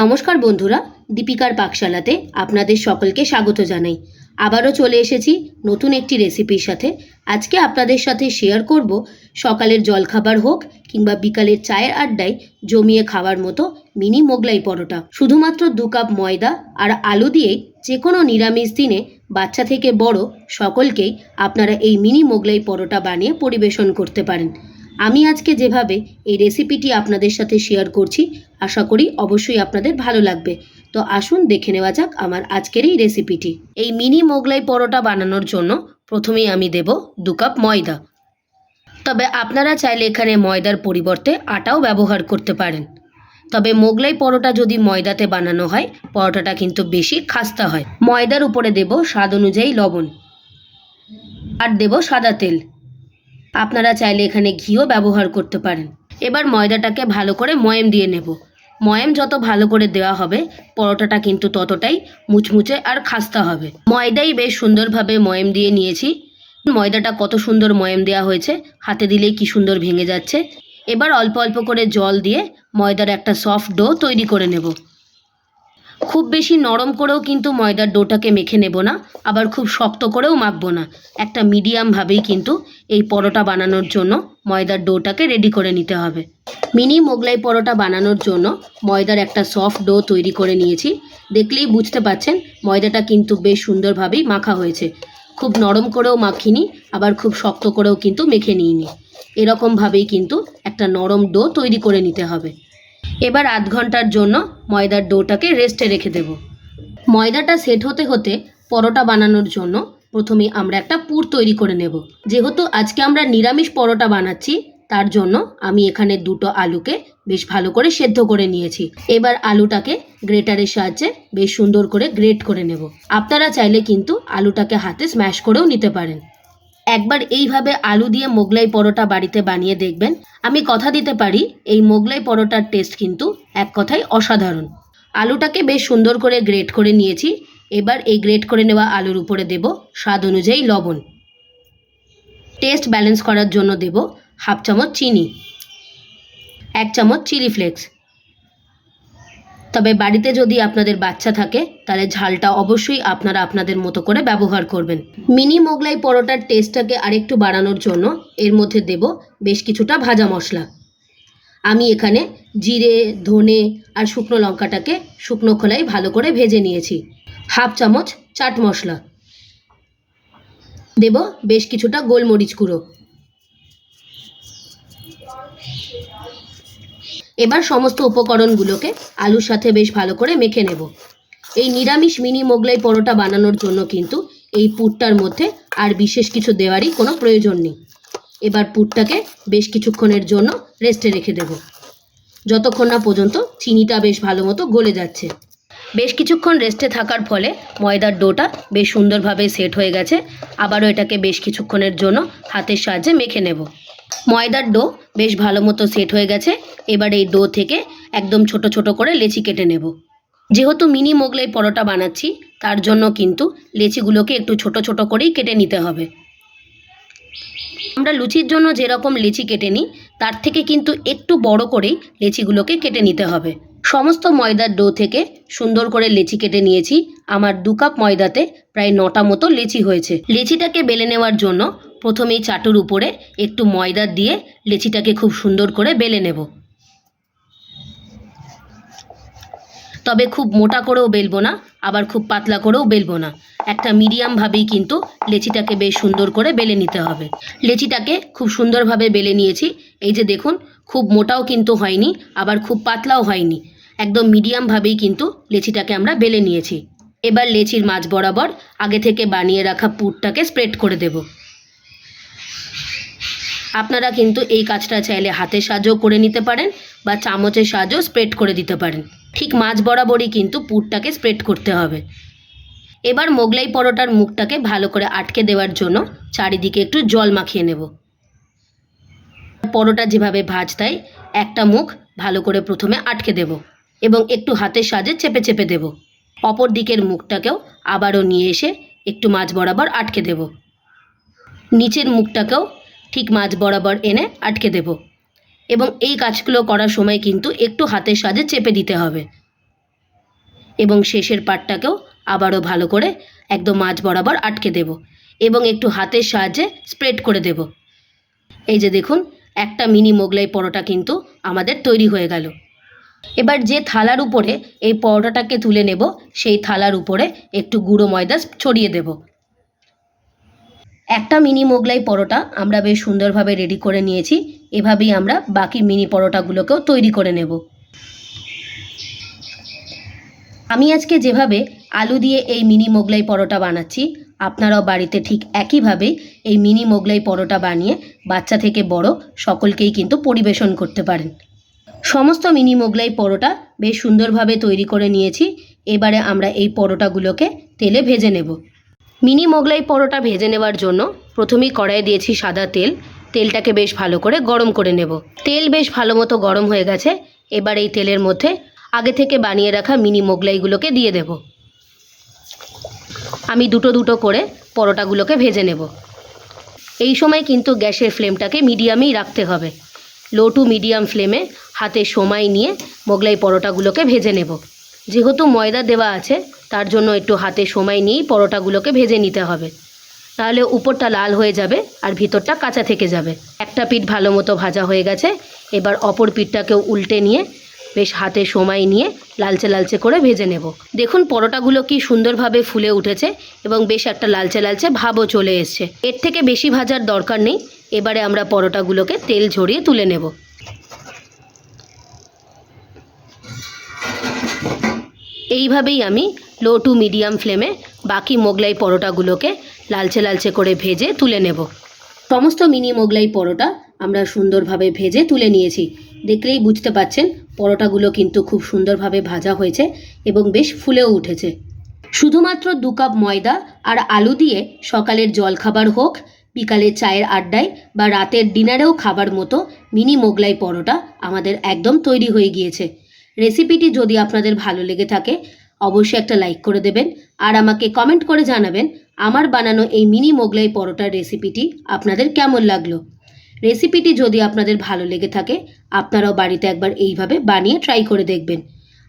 নমস্কার বন্ধুরা, দীপিকার পাকশালাতে আপনাদের সকলকে স্বাগত জানাই। আবারও চলে এসেছি নতুন একটি রেসিপির সাথে। আজকে আপনাদের সাথে শেয়ার করব সকালের জলখাবার হোক কিংবা বিকালের চায়ের আড্ডায় জমিয়ে খাওয়ার মতো মিনি মোগলাই পরোটা। শুধুমাত্র দু কাপ ময়দা আর আলু দিয়েই যে কোনো নিরামিষ দিনে বাচ্চা থেকে বড় সকলকেই আপনারা এই মিনি মোগলাই পরোটা বানিয়ে পরিবেশন করতে পারেন। আমি আজকে যেভাবে এই রেসিপিটি আপনাদের সাথে শেয়ার করছি, আশা করি অবশ্যই আপনাদের ভালো লাগবে। তো আসুন দেখে নেওয়া যাক আমার আজকের এই রেসিপিটি এই মিনি মোগলাই পরোটা বানানোর জন্য প্রথমেই আমি দেব দু কাপ ময়দা। তবে আপনারা চাইলে এখানে ময়দার পরিবর্তে আটাও ব্যবহার করতে পারেন। তবে মোগলাই পরোটা যদি ময়দাতে বানানো হয়, পরোটাটা কিন্তু বেশি খাস্তা হয়। ময়দার উপরে দেব স্বাদ অনুযায়ী লবণ। আর দেব সাদা তেল। আপনারা চাইলে এখানে ঘিও ব্যবহার করতে পারেন। এবার ময়দাটাকে ভালো করে ময়েম দিয়ে নেব। ময়েম যত ভালো করে দেওয়া হবে, পরোটাটা কিন্তু ততটাই মুচমুচে আর খাস্তা হবে। ময়দাই বেশ সুন্দরভাবে ময়েম দিয়ে নিয়েছি। ময়দাটা কত সুন্দর ময়েম দেওয়া হয়েছে, হাতে দিলেই কি সুন্দর ভেঙে যাচ্ছে। এবার অল্প অল্প করে জল দিয়ে ময়দার একটা সফট ডো তৈরি করে নেব। খুব বেশি নরম করেও কিন্তু ময়দার ডোটাকে মেখে নেব না, আবার খুব শক্ত করেও মাখবো না। একটা মিডিয়ামভাবেই কিন্তু এই পরোটা বানানোর জন্য ময়দার ডোটাকে রেডি করে নিতে হবে। মিনি মোগলাই পরোটা বানানোর জন্য ময়দার একটা সফট ডো তৈরি করে নিয়েছি। দেখলেই বুঝতে পাচ্ছেন ময়দাটা কিন্তু বেশ সুন্দরভাবেই মাখা হয়েছে। খুব নরম করেও মাখিনি, আবার খুব শক্ত করেও কিন্তু মেখে নিইনি। এরকমভাবেই কিন্তু একটা নরম ডো তৈরি করে নিতে হবে। এবার আধ ঘণ্টার জন্য ময়দার ডোটাকে রেস্টে রেখে দেব। ময়দাটা সেট হতে হতে পরোটা বানানোর জন্য প্রথমে আমরা একটা পুর তৈরি করে নেব। যেহেতু আজকে আমরা নিরামিষ পরোটা বানাচ্ছি, তার জন্য আমি এখানে দুটো আলুকে বেশ ভালো করে সেদ্ধ করে নিয়েছি। এবার আলুটাকে গ্রেটারের সাহায্যে বেশ সুন্দর করে গ্রেট করে নেব। আপনারা চাইলে কিন্তু আলুটাকে হাতে স্ম্যাশ করেও নিতে পারেন। একবার এইভাবে আলু দিয়ে মোগলাই পরোটা বাড়িতে বানিয়ে দেখবেন। আমি কথা দিতে পারি, এই মোগলাই পরোটার টেস্ট কিন্তু এক কথায় অসাধারণ। আলুটাকে বেশ সুন্দর করে গ্রেট করে নিয়েছি। এবার এই গ্রেট করে নেওয়া আলুর উপরে দেব স্বাদ অনুযায়ী লবণ। টেস্ট ব্যালেন্স করার জন্য দেব হাফ চামচ চিনি, এক চামচ চিলি ফ্লেক্স তবে বাড়িতে যদি আপনাদের বাচ্চা থাকে, তাহলে ঝালটা অবশ্যই আপনারা আপনাদের মতো করে ব্যবহার করবেন। মিনি মোগলাই পরোটার টেস্টটাকে আরেকটু বাড়ানোর জন্য এর মধ্যে দেব বেশ কিছুটা ভাজা মশলা। আমি এখানে জিরে, ধনে আর শুকনো লঙ্কাটাকে শুকনো খোলায় ভালো করে ভেজে নিয়েছি। হাফ চামচ চাট মশলা। দেব বেশ কিছুটা গোলমরিচ গুঁড়ো। এবার সমস্ত উপকরণগুলোকে আলুর সাথে বেশ ভালো করে মেখে নেব। এই নিরামিষ মিনি মোগলাই পরোটা বানানোর জন্য কিন্তু এই পুরটার মধ্যে আর বিশেষ কিছু দেওয়ারই কোনো প্রয়োজন নেই। এবার পুরটাকে বেশ কিছুক্ষণের জন্য রেস্টে রেখে দেব। যতক্ষণ না পর্যন্ত চিনিটা বেশ ভালো মতো গলে যাচ্ছে। বেশ কিছুক্ষণ রেস্টে থাকার ফলে ময়দার ডোটা বেশ সুন্দরভাবে সেট হয়ে গেছে। আবারও এটাকে বেশ কিছুক্ষণের জন্য হাতের সাহায্যে মেখে নেব। ময়দার ডো বেশ ভালো মতো সেট হয়ে গেছে। এবার এই ডো থেকে একদম ছোট ছোট করে লেচি কেটে নেব। যেহেতু মিনি মোগলাই পরোটা বানাচ্ছি, তার জন্য কিন্তু লেচিগুলোকে একটু ছোট ছোট করেই কেটে নিতে হবে। আমরা লুচির জন্য যেরকম লেচি কেটে নিই, তার থেকে কিন্তু একটু বড় করেই লেচিগুলোকে কেটে নিতে হবে। সমস্ত ময়দার ডো থেকে সুন্দর করে লেচি কেটে নিয়েছি। আমার দু কাপ ময়দাতে প্রায় নটা মতো লেচি হয়েছে। লেচিটাকে বেলে নেওয়ার জন্য প্রথমেই চাটুর উপরে একটু ময়দা দিয়ে লেচিটাকে খুব সুন্দর করে বেলে নেব। তবে খুব মোটা করেও বেলবো না, আবার খুব পাতলা করেও বেলবো না। একটা মিডিয়ামভাবেই কিন্তু লেচিটাকে বেশ সুন্দর করে বেলে নিতে হবে। লেচিটাকে খুব সুন্দরভাবে বেলে নিয়েছি। এই যে দেখুন, খুব মোটাও কিন্তু হয়নি, আবার খুব পাতলাও হয়নি। একদম মিডিয়ামভাবেই কিন্তু লেচিটাকে আমরা বেলে নিয়েছি। এবার লেচির মাছ বরাবর আগে থেকে বানিয়ে রাখা পুরটাকে স্প্রেড করে দেব। আপনারা কিন্তু এই কাজটা চাইলে হাতের সাহায্যও করে নিতে পারেন বা চামচের সাহায্যেও স্প্রেড করে দিতে পারেন। ঠিক মাছ বরাবরই কিন্তু পুরটাকে স্প্রেড করতে হবে। এবার মোগলাই পরোটার মুখটাকে ভালো করে আটকে দেওয়ার জন্য চারিদিকে একটু জল মাখিয়ে নেব। পরোটা যেভাবে ভাজতাই, একটা মুখ ভালো করে প্রথমে আটকে দেব এবং একটু হাতের সাহায্যে চেপে চেপে দেব। অপর দিকের মুখটাকেও আবারও নিয়ে এসে একটু মাছ বরাবর আটকে দেব। নিচের মুখটাকেও ঠিক মাঝ বরাবর এনে আটকে দেব। এবং এই কাজগুলো করার সময় কিন্তু একটু হাতের সাহায্যে চেপে দিতে হবে। এবং শেষের পাটটাকেও আবারও ভালো করে একদম মাঝ বরাবর আটকে দেব এবং একটু হাতের সাহায্যে স্প্রেড করে দেব। এই যে দেখুন, একটা মিনি মোগলাই পরোটা কিন্তু আমাদের তৈরি হয়ে গেল। এবার যে থালার উপরে এই পরোটাটাকে তুলে নেব, সেই থালার উপরে একটু গুঁড়ো ময়দা ছড়িয়ে দেব। একটা মিনি মোগলাই পরোটা আমরা বেশ সুন্দরভাবে রেডি করে নিয়েছি। এভাবেই আমরা বাকি মিনি পরোটাগুলোকেও তৈরি করে নেব। আমি আজকে যেভাবে আলু দিয়ে এই মিনি মোগলাই পরোটা বানাচ্ছি, আপনারাও বাড়িতে ঠিক একইভাবেই এই মিনি মোগলাই পরোটা বানিয়ে বাচ্চা থেকে বড় সকলকেই কিন্তু পরিবেশন করতে পারেন। সমস্ত মিনি মোগলাই পরোটা বেশ সুন্দরভাবে তৈরি করে নিয়েছি। এবারে আমরা এই পরোটাগুলোকে তেলে ভেজে নেব। মিনি মোগলাই পরোটা ভেজে নেওয়ার জন্য প্রথমেই কড়াইয়ে দিয়েছি সাদা তেল। তেলটাকে বেশ ভালো করে গরম করে নেব। তেল বেশ ভালো মতো গরম হয়ে গেছে। এবার এই তেলের মধ্যে আগে থেকে বানিয়ে রাখা মিনি মোগলাইগুলোকে দিয়ে দেব। আমি দুটো দুটো করে পরোটাগুলোকে ভেজে নেব। এই সময় কিন্তু গ্যাসের ফ্লেমটাকে মিডিয়ামেই রাখতে হবে। লো টু মিডিয়াম ফ্লেমে হাতে সময় নিয়ে মোগলাই পরোটাগুলোকে ভেজে নেব। যেহেতু ময়দা দেওয়া আছে তার জন্য একটু হাতে সময় নিয়েই পরোটাগুলোকে ভেজে নিতে হবে। তাহলে উপরটা লাল হয়ে যাবে আর ভিতরটা কাঁচা থেকে যাবে। একটা পিঠ ভালো মতো ভাজা হয়ে গেছে। এবার অপর পিঠটাকেও উল্টে নিয়ে বেশ হাতে সময় নিয়ে লালচে লালচে করে ভেজে নেব। দেখুন পরোটাগুলো কি সুন্দরভাবে ফুলে উঠেছে এবং বেশ একটা লালচে লালচে ভাবও চলে এসছে। এর থেকে বেশি ভাজার দরকার নেই। এবারে আমরা পরোটাগুলোকে তেল ঝরিয়ে তুলে নেব। এইভাবেই আমি লো টু মিডিয়াম ফ্লেমে বাকি মোগলাই পরোটাগুলোকে লালচে লালচে করে ভেজে তুলে নেব। সমস্ত মিনি মোগলাই পরোটা আমরা সুন্দরভাবে ভেজে তুলে নিয়েছি। দেখলেই বুঝতে পাচ্ছেন পরোটাগুলো কিন্তু খুব সুন্দরভাবে ভাজা হয়েছে এবং বেশ ফুলেও উঠেছে। শুধুমাত্র দু কাপ ময়দা আর আলু দিয়ে সকালের জলখাবার হোক বিকালের চায়ের আড্ডায় বা রাতের ডিনারেও খাবার মতো মিনি মোগলাই পরোটা আমাদের একদম তৈরি হয়ে গিয়েছে। রেসিপিটি যদি আপনাদের ভালো লেগে থাকে অবশ্যই একটা লাইক করে দেবেন। আর আমাকে কমেন্ট করে জানাবেন, আমার বানানো এই মিনি মোগলাই পরোটার রেসিপিটি আপনাদের কেমন লাগল? রেসিপিটি যদি আপনাদের ভালো লেগে থাকে, আপনারাও বাড়িতে একবার এইভাবে বানিয়ে ট্রাই করে দেখবেন।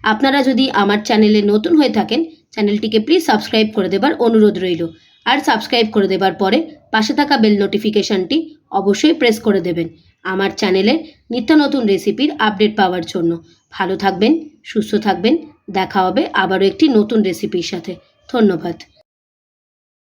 আপনারা যদি আমার চ্যানেলে নতুন হয়ে থাকেন চ্যানেলটিকে প্লিজ সাবস্ক্রাইব করে দেবার অনুরোধ রইল। আর সাবস্ক্রাইব করে দেবার পরে পাশে থাকা বেল নোটিফিকেশনটি অবশ্যই প্রেস করে দেবেন আমার চ্যানেলের নিত্য নতুন রেসিপির আপডেট পাওয়ার জন্য। ভালো থাকবেন, সুস্থ থাকবেন দেখা হবে আবারও একটি নতুন রেসিপির সাথে। ধন্যবাদ।